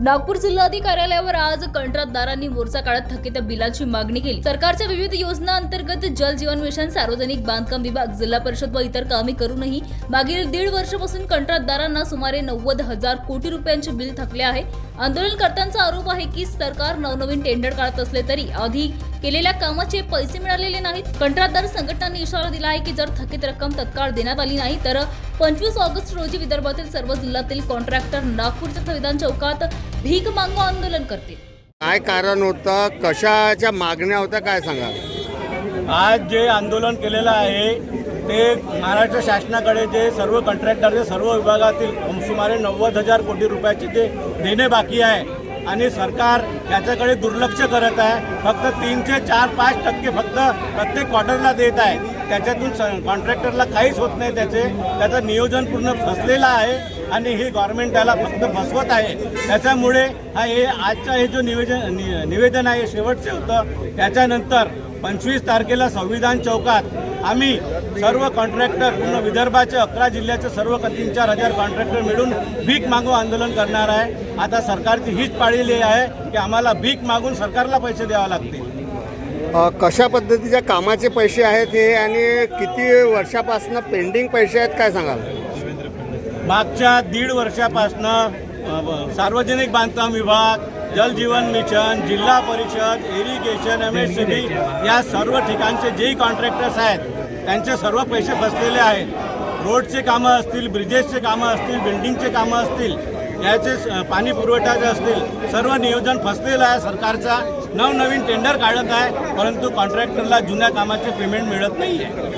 नागपूर जिल्हाधिकारी कार्यालयावर आज कंत्राटदारांनी मोर्चा काढत थकीत बिलांची मागणी केली. सरकारच्या विविध योजना अंतर्गत जल जीवन मिशन सार्वजनिक बांधकाम विभाग जिल्हा परिषद व इतर कामे करूनही मागील दीड वर्षापासून कंत्राटदारांना सुमारे नव्वद हजार कोटी रुपयांचे बिल थकले आहे. आंदोलनकर्त्यांचा आरोप आहे की सरकार नवनवीन टेंडर काढत असले तरी आधी केलेल्या कामाचे पैसे मिळालेले नाहीत. कंत्राटदार संघटनांनी इशारा दिला आहे की जर थकीत रक्कम तत्काळ देण्यात आली नाही तर पंचवीस ऑगस्ट रोजी विदर्भातील सर्व जिल्ह्यातील कॉन्ट्रॅक्टर नागपूरच्या संविधान चौकात भीक मागो आंदोलन करतील. काय कारण होतं? कशाच्या मागण्या होत्या? काय सांगा? आज जे आंदोलन केलेलं आहे ते महाराष्ट्र शासनाकडे जे सर्व कंत्राटदार सर्व विभागातील सुमारे नव्वद हजार कोटी रुपयाचे जे देणे बाकी आहे आणि सरकार याच्याकडे दुर्लक्ष करत आहे. फक्त तीनशे चार पाच टक्के फक्त प्रत्येक क्वार्टरला देत आहे. त्याच्यातून स कॉन्ट्रॅक्टरला काहीच होत नाही त्याचे. त्याचं नियोजन पूर्ण फसलेलं आहे. आणि हे गव्हर्नमेंट त्याला फक्त फसवत आहे. त्याच्यामुळे हा हे आजचं हे जो निवेदन नि- निवेदन आहे शेवटचे होतं त्याच्यानंतर पंचवीस तारखेला संविधान चौकात आम्ही सर्व कॉन्ट्रॅक्टर पूर्ण विदर्भाचे अकरा जिल्ह्याचे सर्व तीन चार हजार कॉन्ट्रॅक्टर मिळून भीक मागू आंदोलन करणार आहे. आता सरकारची हीच पाळलेली आहे की आम्हाला भीक मागून सरकारला पैसे द्यावे लागतील. कशा पद्धतीच्या कामाचे पैसे आहेत हे आणि किती वर्षापासून पेंडिंग पैसे आहेत काय सांगाल? मागच्या दीड वर्षापासनं सार्वजनिक बांधकाम विभाग जल जीवन मिशन जिल्हा परिषद irrigation M S C B या सर्व ठिकाणचे जेही कॉन्ट्रॅक्टर्स आहेत त्यांचे सर्व पैसे फसलेले आहेत. रोडचे कामं असतील ब्रिजेसचे कामं असतील बिल्डिंगचे कामं असतील याचे स- पुरवठा जे असतील सर्व नियोजन फसलेलं आहे सरकारचा. नवनवीन टेंडर काढत आहे परंतु कॉन्ट्रॅक्टरला जुन्या कामाचे पेमेंट मिळत नाही आहे